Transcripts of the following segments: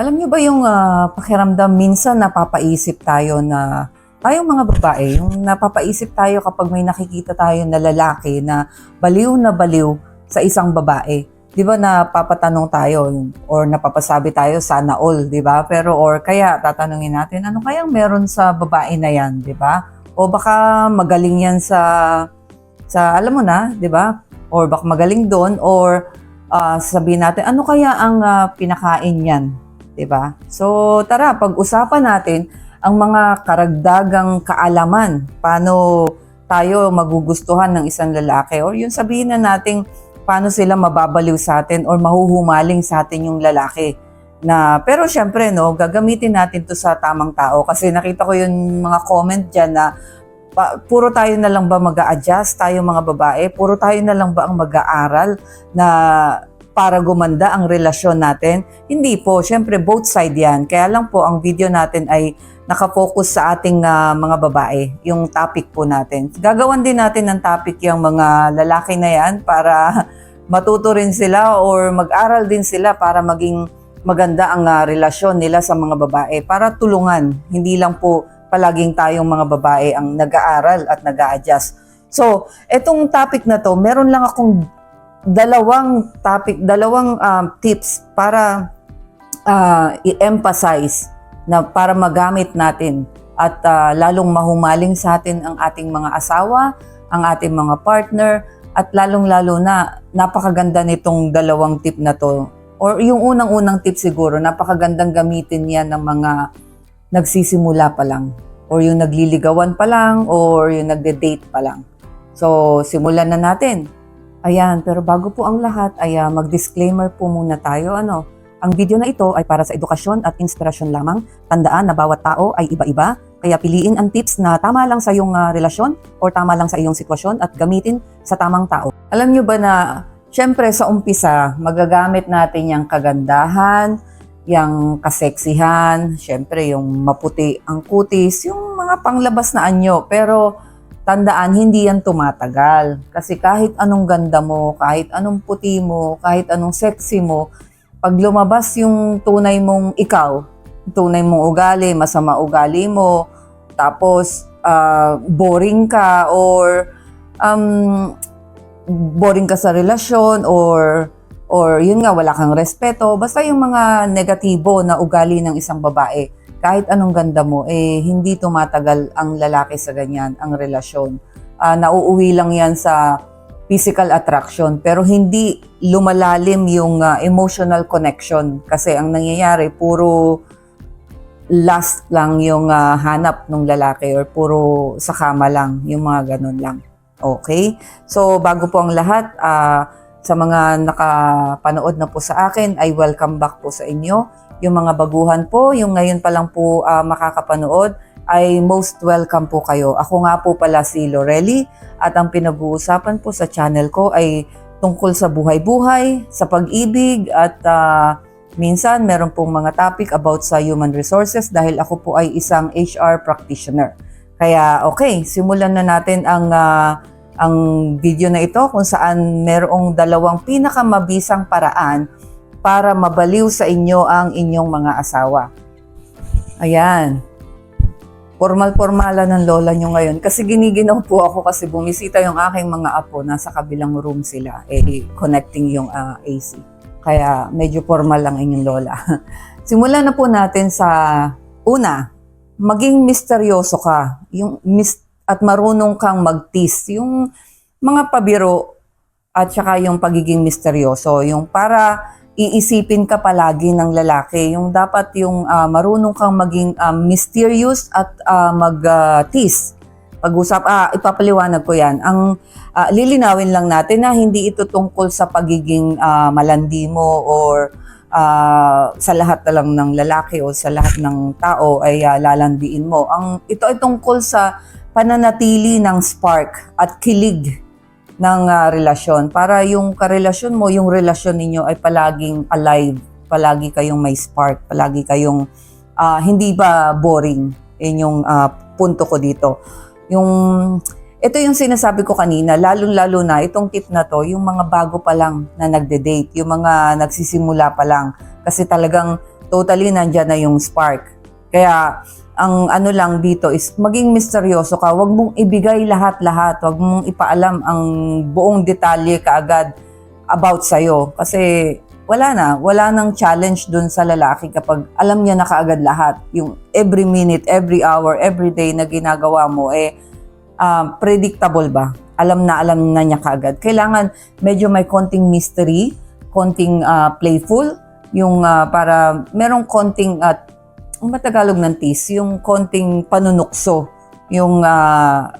Alam niyo ba yung ah, pakiramdam minsan napapaisip tayo na tayong mga babae, yung napapaisip tayo kapag may nakikita tayo na lalaki na baliw na baliw sa isang babae. 'Di ba napapatanong tayo or napapasabi tayo sana all, 'di ba? Pero or kaya tatanungin natin ano kayang meron sa babae na 'yan, 'di ba? O baka magaling 'yan sa sa alam mo na, 'di ba? Or baka magaling doon or ah, sabihin natin ano kaya ang ah, pinakain niyan, 'di ba? So tara, pag-usapan natin ang mga karagdagang kaalaman paano tayo magugustuhan ng isang lalaki or yung sabihin na nating paano sila mababaliw sa atin or mahuhumaling sa atin yung lalaki. Na, pero syempre, no, gagamitin natin to sa tamang tao kasi nakita ko yung mga comment dyan na pa- puro tayo na lang ba mag adjust tayo mga babae? Puro tayo na lang ba ang mag-aaral na para gumanda ang relasyon natin? Hindi po, syempre both side yan. Kaya lang po ang video natin ay nakafocus sa ating ah, mga babae, yung topic po natin. Gagawan din natin ng topic yung mga lalaki na yan para matuto rin sila or mag-aral din sila para maging maganda ang ah, relasyon nila sa mga babae para tulungan. Hindi lang po palaging tayong mga babae ang nag-aaral at nag adjust So, etong topic na to, meron lang akong dalawang topic, dalawang um, tips para ah, i-emphasize na para magamit natin at ah, lalong mahumaling sa atin ang ating mga asawa, ang ating mga partner, at lalong-lalo na napakaganda nitong dalawang tip na to. Or yung unang-unang tip siguro, napakagandang gamitin yan ng mga nagsisimula pa lang. Or yung nagliligawan pa lang, or yung nagde-date pa lang. So, simulan na natin. Ayan, pero bago po ang lahat, ay ah, mag-disclaimer po muna tayo. Ano, ang video na ito ay para sa edukasyon at inspirasyon lamang. Tandaan na bawat tao ay iba-iba, kaya piliin ang tips na tama lang sa iyong ah, relasyon or tama lang sa iyong sitwasyon at gamitin sa tamang tao. Alam nyo ba na, syempre sa umpisa, magagamit natin yung kagandahan, yung kaseksihan, syempre yung maputi ang kutis, yung mga panglabas na anyo. Pero tandaan, hindi yan tumatagal. Kasi kahit anong ganda mo, kahit anong puti mo, kahit anong sexy mo, pag lumabas yung tunay mong ikaw, tunay mong ugali, masama ugali mo, tapos ah, boring ka or um, boring ka sa relasyon or or yun nga wala kang respeto basta yung mga negatibo na ugali ng isang babae kahit anong ganda mo eh hindi tumatagal ang lalaki sa ganyan ang relasyon. Ah, nauuwi lang yan sa physical attraction pero hindi lumalalim yung ah, emotional connection. Kasi ang nangyayari puro last lang yung ah, hanap ng lalaki or puro sa kama lang yung mga ganun lang. Okay? So, bago po ang lahat, ah, sa mga nakapanood na po sa akin, ay welcome back po sa inyo. Yung mga baguhan po, yung ngayon pa lang po ah, makakapanood, ay most welcome po kayo. Ako nga po pala si Lorelli at ang pinag-uusapan po sa channel ko ay tungkol sa buhay-buhay, sa pag-ibig at ah, minsan meron pong mga topic about sa human resources dahil ako po ay isang HR practitioner. Kaya okay, simulan na natin ang ah, ang video na ito kung saan merong dalawang pinakamabisang paraan para mabaliw sa inyo ang inyong mga asawa. Ayan. Formal-formalan ng lola nyo ngayon. Kasi giniginaw po ako kasi bumisita yung aking mga apo. Nasa kabilang room sila. Eh, connecting yung ah, AC. Kaya medyo formal lang inyong lola. Simulan na po natin sa una, maging misteryoso ka. Yung mis- at marunong kang magtis. Yung mga pabiro at saka yung pagiging misteryoso. Yung para iisipin ka palagi ng lalaki. Yung dapat yung ah, marunong kang maging ah, mysterious at ah, mag-tease. Pag-usap, ah, ipapaliwanag ko yan. Ang ah, lilinawin lang natin na hindi ito tungkol sa pagiging ah, malandi mo or ah, sa lahat na lang ng lalaki o sa lahat ng tao ay ah, lalandiin mo. Ang ito ay tungkol sa pananatili ng spark at kilig ng ah, relasyon para yung karelasyon mo, yung relasyon ninyo ay palaging alive, palagi kayong may spark, palagi kayong ah, hindi ba boring. Yun yung ah, punto ko dito. Yung ito yung sinasabi ko kanina, lalong-lalo na itong tip na to, yung mga bago pa lang na nagde-date, yung mga nagsisimula pa lang. Kasi talagang totally nandyan na yung spark. Kaya ang ano lang dito is maging misteryoso ka. Huwag mong ibigay lahat-lahat. Huwag mong ipaalam ang buong detalye kaagad about sa'yo. Kasi wala na. Wala nang challenge dun sa lalaki kapag alam niya na kaagad lahat. Yung every minute, every hour, every day na ginagawa mo, eh, ah, predictable ba? Alam na alam na niya kaagad. Kailangan medyo may konting mystery, konting ah, playful, yung ah, para merong konting ang matagalog ng tease, yung konting panunukso, yung ah,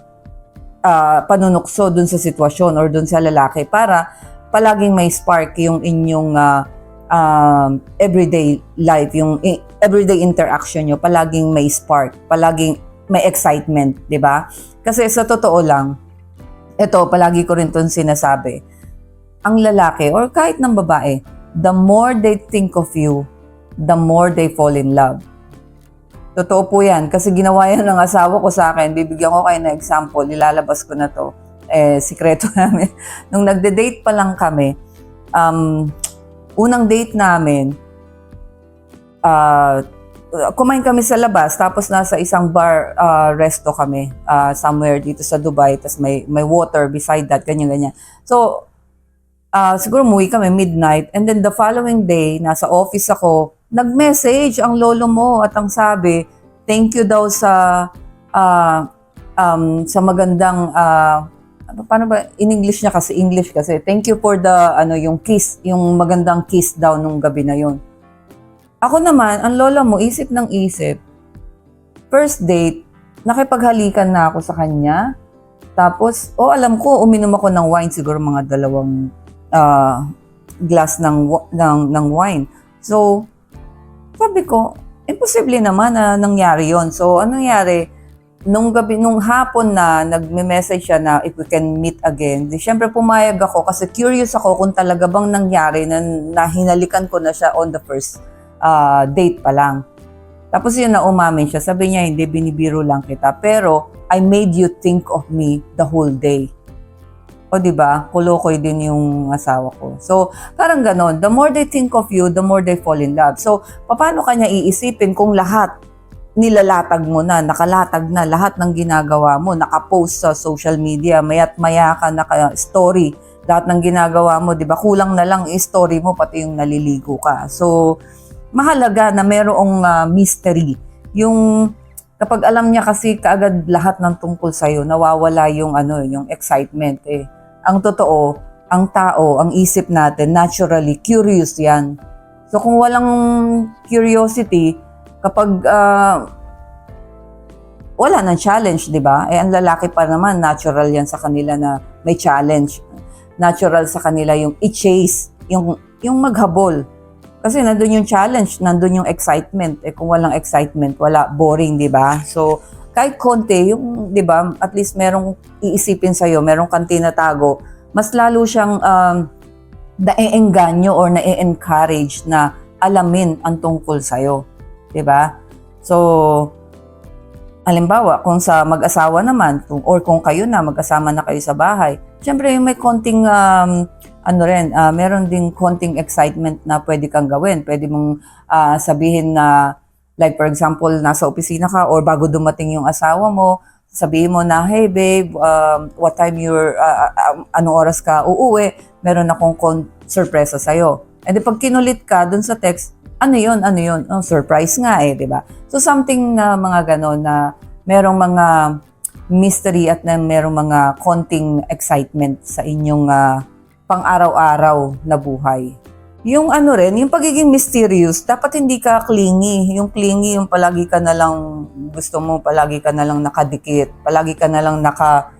ah, panunukso dun sa sitwasyon or dun sa lalaki para palaging may spark yung inyong ah, um, everyday life, yung everyday interaction nyo, palaging may spark, palaging may excitement, di ba? Kasi sa totoo lang, ito, palagi ko rin itong sinasabi, ang lalaki or kahit ng babae, the more they think of you, the more they fall in love. Totoo po yan. Kasi ginawa yan ng asawa ko sa akin. Bibigyan ko kayo ng example. Ilalabas ko na to. Eh, sikreto namin. Nung nagde-date pa lang kami, um, unang date namin, ah, kumain kami sa labas, tapos nasa isang bar ah, resto kami, ah, somewhere dito sa Dubai, tapos may, may water beside that, ganyan-ganyan. So, ah, siguro umuwi kami midnight, and then the following day, nasa office ako, nag-message ang lolo mo at ang sabi, thank you daw sa ah, um, sa magandang ano, paano ba in English niya kasi English kasi thank you for the ano yung kiss yung magandang kiss daw nung gabi na yon ako naman ang lola mo isip ng isip first date nakipaghalikan na ako sa kanya. Tapos oh alam ko uminom ako ng wine siguro mga dalawang ah, glass ng ng ng wine so sabi ko, imposible naman na nangyari yon. So, anong nangyari? Nung gabi, nung hapon na nagme-message siya na if we can meet again, di syempre pumayag ako kasi curious ako kung talaga bang nangyari na nahinalikan ko na siya on the first ah, date pa lang. Tapos yun na umamin siya. Sabi niya, hindi, binibiro lang kita. Pero, I made you think of me the whole day. O di ba? Kulokoy din yung asawa ko. So, parang ganon. The more they think of you, the more they fall in love. So, paano kanya iisipin kung lahat nilalatag mo na, nakalatag na lahat ng ginagawa mo, nakapost sa social media, mayat maya ka, naka-story, lahat ng ginagawa mo, di ba? Kulang na lang i-story mo, pati yung naliligo ka. So, mahalaga na merong ah, mystery. Yung kapag alam niya kasi kaagad lahat ng tungkol sa'yo, nawawala yung ano, yung excitement eh. Ang totoo, ang tao, ang isip natin, naturally curious yan. So kung walang curiosity, kapag ah, wala nang challenge, di ba? Eh, ang lalaki pa naman, natural yan sa kanila na may challenge. Natural sa kanila yung i-chase, yung, yung maghabol. Kasi nandun yung challenge, nandun yung excitement. Eh kung walang excitement, wala, boring, di ba? So, kahit konti, yung, di ba, at least merong iisipin sa'yo, merong kang tinatago, mas lalo siyang um, na-engganyo or na-encourage na alamin ang tungkol sa'yo. Di ba? So, halimbawa, kung sa mag-asawa naman, kung- or kung kayo na, magkasama na kayo sa bahay, syempre may konting, um, ano rin, ah, meron ding konting excitement na pwede kang gawin. Pwede mong ah, sabihin na, like for example, nasa opisina ka or bago dumating yung asawa mo, sabihin mo na, hey babe, um, what time you're, ah, ah, anong oras ka uuwi, meron akong kon- surpresa sa'yo. And then pag kinulit ka dun sa text, ano yun, ano yun, oh, surprise nga eh, di ba? So something na mga ganon na merong mga mystery at na merong mga konting excitement sa inyong ah, pang-araw-araw na buhay. Yung ano rin, yung pagiging mysterious, dapat hindi ka clingy. Yung clingy, yung palagi ka na lang, gusto mo, palagi ka na lang nakadikit, palagi ka na lang naka,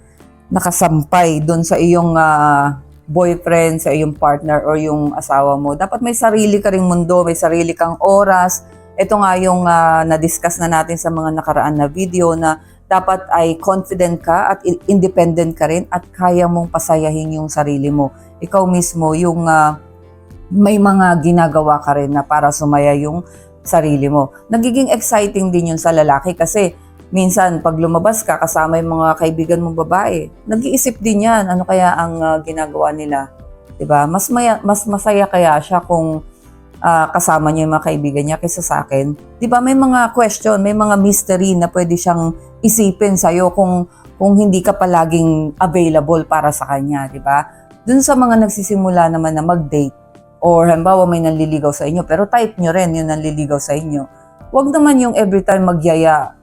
nakasampay doon sa iyong ah, boyfriend, sa iyong partner or yung asawa mo. Dapat may sarili ka ring mundo, may sarili kang oras. Ito nga yung ah, na-discuss na natin sa mga nakaraan na video na dapat ay confident ka at independent ka rin at kaya mong pasayahin yung sarili mo. Ikaw mismo yung ah, may mga ginagawa ka rin na para sumaya yung sarili mo. Nagiging exciting din yun sa lalaki kasi minsan pag lumabas ka kasama yung mga kaibigan mong babae, nag-iisip din yan ano kaya ang ah, ginagawa nila. 'Di ba? Mas maya, mas masaya kaya siya kung ah, kasama niya yung mga kaibigan niya kaysa sa akin. 'Di ba may mga question, may mga mystery na pwede siyang isipin sa kung kung hindi ka palaging available para sa kanya, 'di ba? Dun sa mga nagsisimula naman na mag-date or halimbawa may nanliligaw sa inyo pero type nyo rin yung nanliligaw sa inyo. Huwag naman yung every time magyaya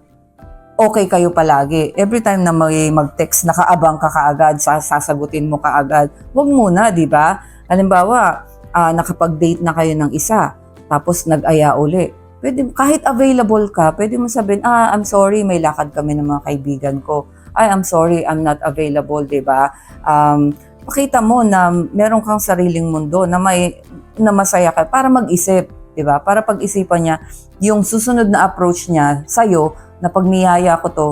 okay kayo palagi. Every time na may mag-text, nakaabang ka kaagad, sa- sasagutin mo kaagad. Huwag muna, di ba? Halimbawa, ah, nakapag-date na kayo ng isa, tapos nag-aya uli. Pwede, kahit available ka, pwede mo sabihin, ah, I'm sorry, may lakad kami ng mga kaibigan ko. Ay, I'm sorry, I'm not available, di ba? Um, pakita mo na meron kang sariling mundo na may na masaya ka para mag-isip, 'di ba? Para pag-isipan niya yung susunod na approach niya sa na pag niyaya ko to,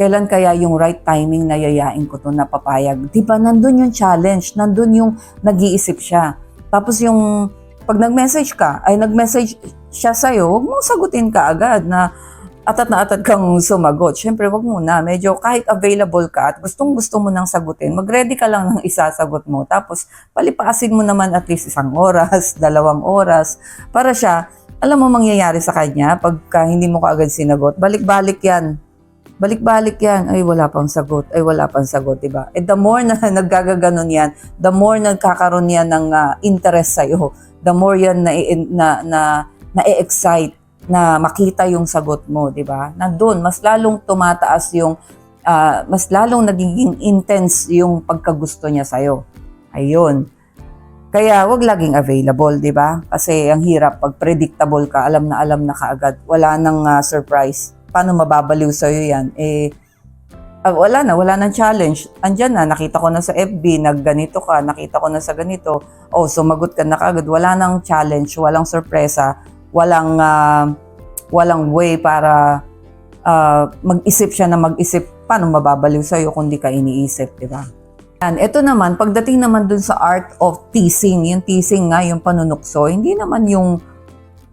kailan kaya yung right timing na yayain ko to na papayag? 'Di ba? Nandun yung challenge, nandun yung nag-iisip siya. Tapos yung pag nag-message ka, ay nag-message siya sa'yo, huwag mong sagutin ka agad na atat na atat kang sumagot. Siyempre, wag muna. Medyo kahit available ka at gustong gusto mo nang sagutin, mag-ready ka lang ng isasagot mo. Tapos, palipasin mo naman at least isang oras, dalawang oras, para siya, alam mo mangyayari sa kanya pagka hindi mo kaagad sinagot. Balik-balik yan. Balik-balik yan. Ay, wala pang sagot. Ay, wala pang sagot, diba? Eh, the more na naggagaganon yan, the more nagkakaroon yan ng ah, interest sa'yo, the more yan na, na, na, na-excite na makita yung sagot mo, di ba? Nandun, mas lalong tumataas yung, ah, mas lalong nagiging intense yung pagkagusto niya sa'yo. Ayun. Kaya wag laging available, di ba? Kasi ang hirap, pag predictable ka, alam na alam na kaagad. Wala nang ah, surprise. Paano mababaliw sa'yo yan? Eh, ah, wala na, wala nang challenge. Andyan na, nakita ko na sa FB, nagganito ka, nakita ko na sa ganito. Oh, sumagot ka na kaagad. Wala nang challenge, walang sorpresa walang ah, walang way para ah, mag-isip siya na mag-isip paano mababaliw sa iyo kung di ka iniisip, di ba? Yan, ito naman, pagdating naman dun sa art of teasing, yung teasing nga, yung panunukso, hindi naman yung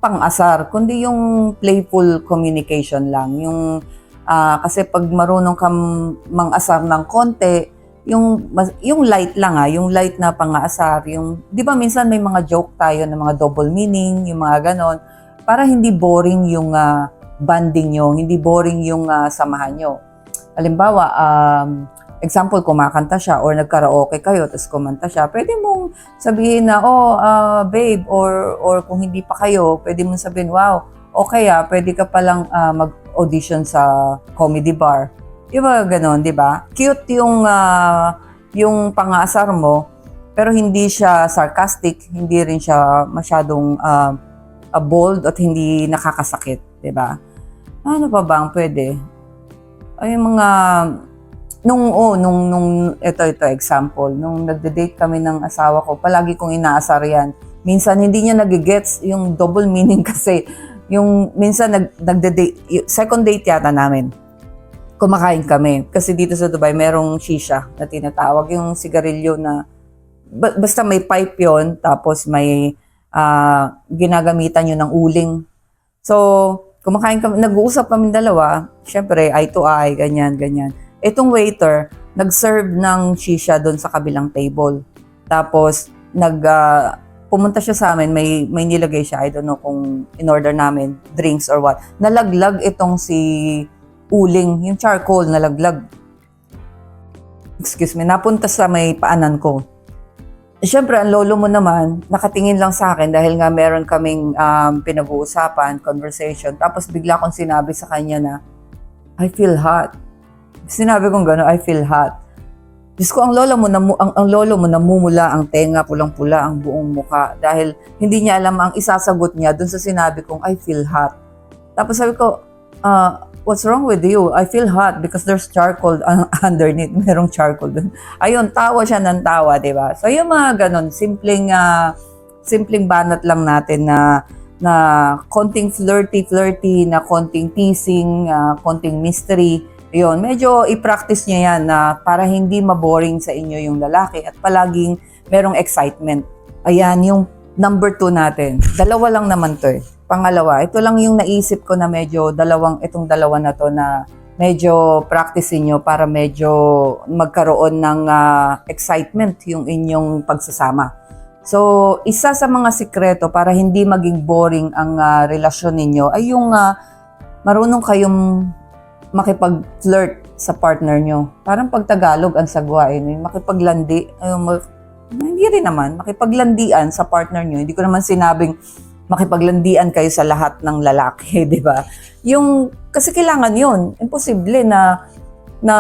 pang-asar, kundi yung playful communication lang. Yung, ah, kasi pag marunong kang mang-asar ng konti, yung yung light lang ah, yung light na pang-aasar, yung 'di ba minsan may mga joke tayo na mga double meaning, yung mga ganon, para hindi boring yung ah, banding nyo, hindi boring yung ah, samahan nyo. Halimbawa, um, example, kumakanta siya or nagkaraoke kayo, tapos kumanta siya, pwede mong sabihin na, oh, ah, babe, or, or kung hindi pa kayo, pwede mong sabihin, wow, okay ah, pwede ka palang ah, mag-audition sa comedy bar. Di ba ganon, di ba? Cute yung, ah, yung pangasar mo, pero hindi siya sarcastic, hindi rin siya masyadong ah, bold at hindi nakakasakit, di ba? Ano pa ba ang pwede? Ay, yung mga, nung, oh, nung, nung, ito, ito, example, nung nagde-date kami ng asawa ko, palagi kong inaasar yan. Minsan, hindi niya nagigets yung double meaning kasi, yung, minsan, nag, nagde-date, second date yata namin, kumakain kami. Kasi dito sa Dubai, merong shisha na tinatawag, yung sigarilyo na, ba- basta may pipe yon tapos may, ah, ginagamitan yun ng uling. So, kumakain kami, nag-uusap kami dalawa, syempre, eye to eye, ganyan, ganyan. Itong waiter, nag-serve ng shisha doon sa kabilang table. Tapos, nag, ah, pumunta siya sa amin, may, may nilagay siya, I don't know kung in-order namin, drinks or what. Nalaglag itong si uling, yung charcoal, nalaglag. Excuse me, napunta sa may paanan ko. Siyempre, ang lolo mo naman, nakatingin lang sa akin dahil nga meron kaming um, pinag-uusapan, conversation. Tapos bigla kong sinabi sa kanya na, I feel hot. Sinabi kong gano'n, I feel hot. Diyos ko, ang lola mo, namu, ang, ang lolo mo namumula ang tenga, pulang-pula ang buong muka. Dahil hindi niya alam ang isasagot niya dun sa sinabi kong, I feel hot. Tapos sabi ko, ah, what's wrong with you? I feel hot because there's charcoal un- underneath. Merong charcoal dun. Ayun, tawa siya ng tawa, di ba? So yung mga ganun, simpleng, ah, simpleng banat lang natin na na konting flirty-flirty, na konting teasing, ah, konting mystery. Yun, medyo i-practice niya yan na para hindi maboring sa inyo yung lalaki at palaging merong excitement. Ayan, yung number two natin. Dalawa lang naman to eh. Pangalawa, ito lang yung naisip ko na medyo dalawang, itong dalawa na to na medyo practice nyo para medyo magkaroon ng ah, excitement yung inyong pagsasama. So, isa sa mga sikreto para hindi maging boring ang ah, relasyon ninyo ay yung ah, marunong kayong makipag-flirt sa partner nyo. Parang pag Tagalog ang sagwa eh, makipaglandi. Ayun, mag- hindi rin naman, makipaglandian sa partner nyo. Hindi ko naman sinabing makipaglandian kayo sa lahat ng lalaki, di ba? Yung, kasi kailangan yun. Imposible na, na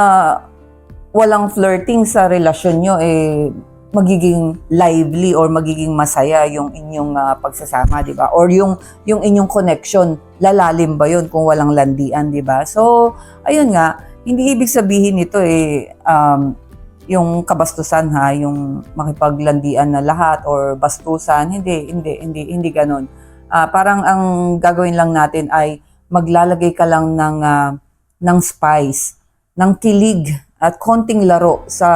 walang flirting sa relasyon nyo, eh, magiging lively or magiging masaya yung inyong ah, pagsasama, di ba? Or yung, yung inyong connection, lalalim ba yun kung walang landian, di ba? So, ayun nga, hindi ibig sabihin nito eh, um, yung kabastusan ha, yung makipaglandian na lahat or bastusan, hindi, hindi, hindi, hindi ganun. Ah, parang ang gagawin lang natin ay maglalagay ka lang ng, ah, ng spice, ng kilig at konting laro sa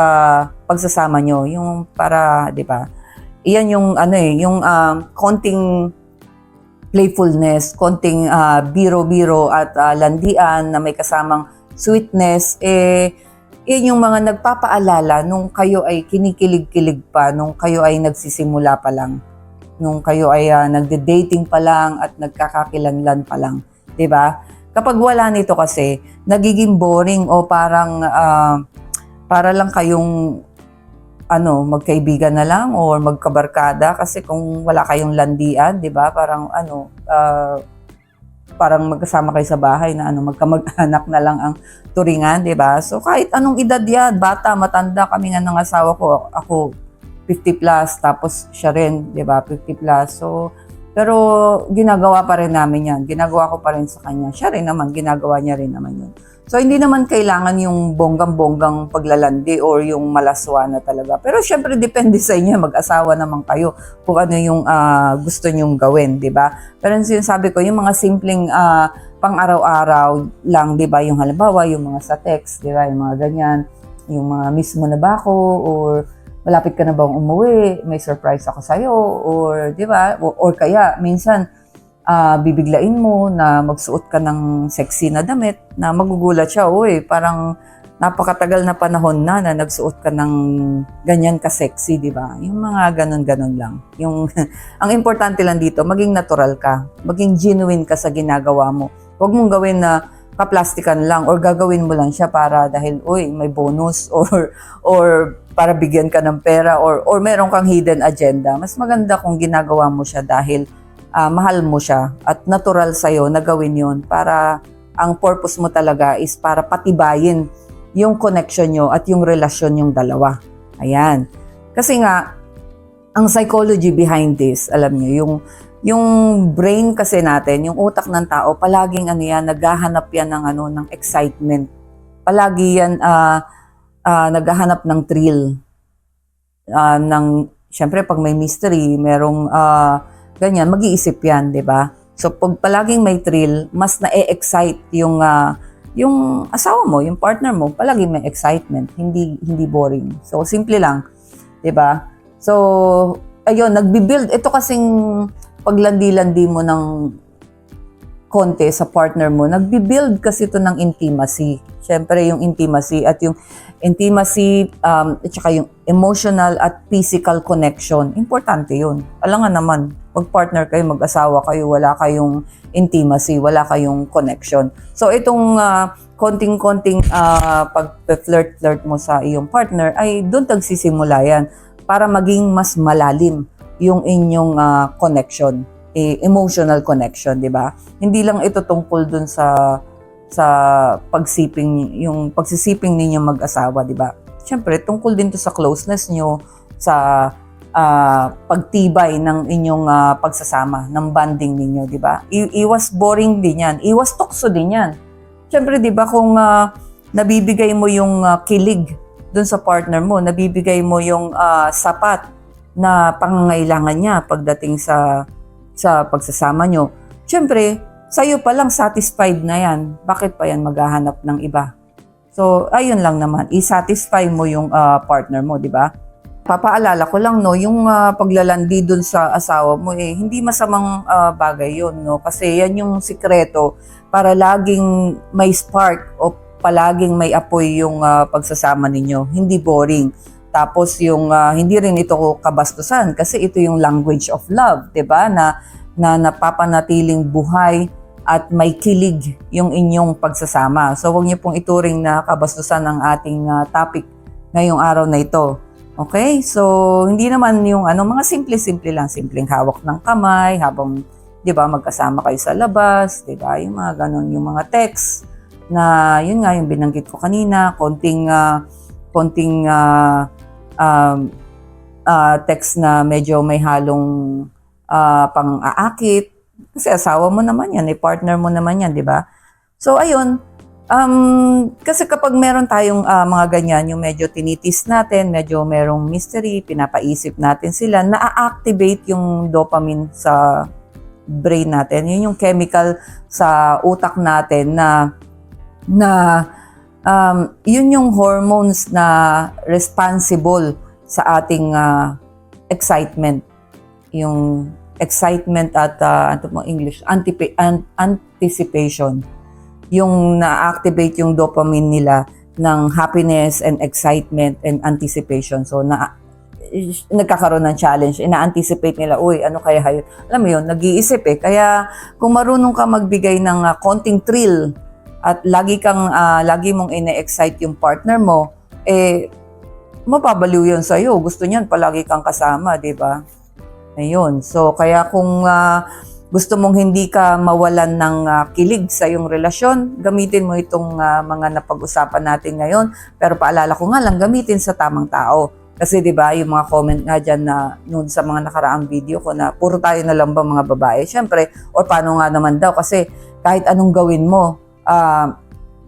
pagsasama nyo. Yung para, di ba? Iyan yung ano eh, yung ah, konting playfulness, konting ah, biro-biro at ah, landian na may kasamang sweetness, eh, yun yung mga nagpapaalala nung kayo ay kinikilig-kilig pa, nung kayo ay nagsisimula pa lang, nung kayo ay ah, nagde-dating pa lang at nagkakakilanlan pa lang, 'di ba? Kapag wala nito kasi, nagiging boring o parang ah, para lang kayong ano, magkaibigan na lang or magkabarkada kasi kung wala kayong landian, 'di ba? Parang ano, ah, parang magkasama kayo sa bahay na ano, magkamag-anak na lang ang turingan, 'di ba? So kahit anong edad 'yan, bata, matanda, kami nga ng asawa ko, ako 50 plus tapos siya rin, 'di ba? 50 plus. So pero ginagawa pa rin namin 'yan. Ginagawa ko pa rin sa kanya. Siya rin naman ginagawa niya rin naman 'yun. So hindi naman kailangan yung bonggang-bonggang paglalandi or yung malaswa na talaga. Pero syempre depende sa inyo, mag-asawa naman kayo kung ano yung ah, gusto nyong gawin, 'di ba? Pero yung sinasabi ko, yung mga simpleng ah, pang-araw-araw lang, 'di ba? Yung halimbawa, yung mga sa text, 'di ba? Yung mga ganyan, yung mga miss mo na ba ako or malapit ka na bang umuwi, may surprise ako sa'yo, or, di ba, or, or kaya, minsan, ah, bibiglain mo na magsuot ka ng sexy na damit, na magugulat siya, uy, parang napakatagal na panahon na na nagsuot ka ng ganyan ka-sexy, di ba? Yung mga ganon-ganon lang. Yung, ang importante lang dito, maging natural ka, maging genuine ka sa ginagawa mo. Huwag mong gawin na kaplastikan lang or gagawin mo lang siya para dahil, uy, may bonus or, or para bigyan ka ng pera or, or meron kang hidden agenda. Mas maganda kung ginagawa mo siya dahil ah, mahal mo siya at natural sa'yo na gawin yun para ang purpose mo talaga is para patibayin yung connection nyo at yung relasyon yung dalawa. Ayan. Kasi nga, ang psychology behind this, alam nyo, yung, yung brain kasi natin, yung utak ng tao, palaging ano yan, naghahanap yan ng, ano, ng excitement. Palagi yan, ah, ah, naghahanap ng thrill. Ah, ng, syempre, pag may mystery, merong ah, ganyan, mag-iisip yan, di ba? So, pag palaging may thrill, mas na-excite yung, ah, yung asawa mo, yung partner mo, palaging may excitement, hindi, hindi boring. So, simple lang, di ba? So, ayun, nagbi-build. Ito kasing paglandi-landi mo ng konti sa partner mo, nagbi-build kasi ito ng intimacy. Siyempre, yung intimacy at yung intimacy um, at saka yung emotional at physical connection. Importante yun. Alam nga naman, mag-partner kayo, mag-asawa kayo, wala kayong intimacy, wala kayong connection. So, itong ah, konting-konting ah, pag-flirt-flirt mo sa iyong partner ay doon tagsisimula yan para maging mas malalim yung inyong ah, connection, eh, emotional connection, di ba? Hindi lang ito tungkol dun sa sa pagsiping yung pagsisiping ninyo mag-asawa, di ba? Siyempre, tungkol din to sa closeness nyo, sa ah, pagtibay ng inyong ah, pagsasama, ng bonding ninyo, di ba? I- iwas boring din yan, iwas tukso din yan. Siyempre, di ba, kung ah, nabibigay mo yung ah, kilig dun sa partner mo, nabibigay mo yung ah, sapat na pangangailangan niya pagdating sa sa pagsasama nyo. Siyempre, sa'yo pa lang satisfied na yan. Bakit pa yan maghahanap ng iba? So, ayun lang naman. I-satisfy mo yung ah, partner mo, di ba? Papaalala ko lang, no, yung ah, paglalandi dun sa asawa mo, eh, hindi masamang ah, bagay yun, no? Kasi yan yung sikreto para laging may spark o palaging may apoy yung ah, pagsasama ninyo. Hindi boring. Tapos yung ah, hindi rin ito kabastusan kasi ito yung language of love, 'di ba? Na na napapanatiling buhay at may kilig yung inyong pagsasama. So huwag niyo pong ituring na kabastusan ang ating ah, topic ngayong araw na ito. Okay? So hindi naman yung ano mga simple-simple lang, simpleng hawak ng kamay habang 'di ba magkasama kayo sa labas, 'di ba? Yung mga ganon, yung mga text na yun nga yung binanggit ko kanina, konting ah, konting ah, um, ah, text na medyo may halong ah, pang-aakit. Kasi asawa mo naman yan, eh, partner mo naman yan, di ba? So, ayun. Um, kasi kapag meron tayong ah, mga ganyan, yung medyo tinitis natin, medyo merong mystery, pinapaisip natin sila, na-activate yung dopamine sa brain natin. Yun yung chemical sa utak natin na na um, yun yung hormones na responsible sa ating ah, excitement. Yung excitement at uh, ano mo English, antipa- an- anticipation. Yung na-activate yung dopamine nila ng happiness and excitement and anticipation. So na nagkakaroon ng challenge, ina-anticipate nila, uy, ano kaya hayo? Alam mo yun, nag-iisip eh. Kaya kung marunong ka magbigay ng ah, konting thrill at lagi kang ah, lagi mong ine-excite yung partner mo, eh mapabaliw yun sa'yo. Gusto niyan palagi kang kasama, di ba? Ayun. So, kaya kung ah, gusto mong hindi ka mawalan ng ah, kilig sa iyong relasyon, gamitin mo itong ah, mga napag-usapan natin ngayon. Pero paalala ko nga lang, gamitin sa tamang tao. Kasi 'di ba, yung mga comment nga diyan na noon sa mga nakaraang video ko na puro tayo na lang ba mga babae. Syempre, or paano nga naman daw kasi kahit anong gawin mo, ah,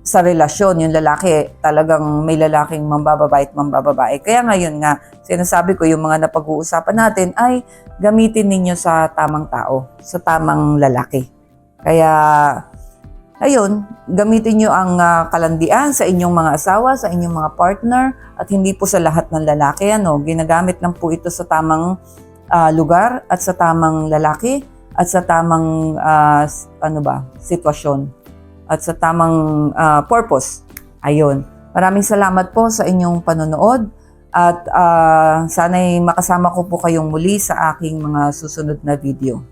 sa relasyon, yung lalaki, talagang may lalaking mambababae at mambababae. Kaya ngayon nga, sinasabi ko, yung mga napag-uusapan natin ay gamitin ninyo sa tamang tao, sa tamang lalaki. Kaya, ayun, gamitin nyo ang ah, kalandian sa inyong mga asawa, sa inyong mga partner, at hindi po sa lahat ng lalaki. Ano, ginagamit lang po ito sa tamang ah, lugar at sa tamang lalaki at sa tamang s- ano ba, sitwasyon at sa tamang ah, purpose. Ayun. Maraming salamat po sa inyong panonood at ah, sana'y makasama ko po kayong muli sa aking mga susunod na video.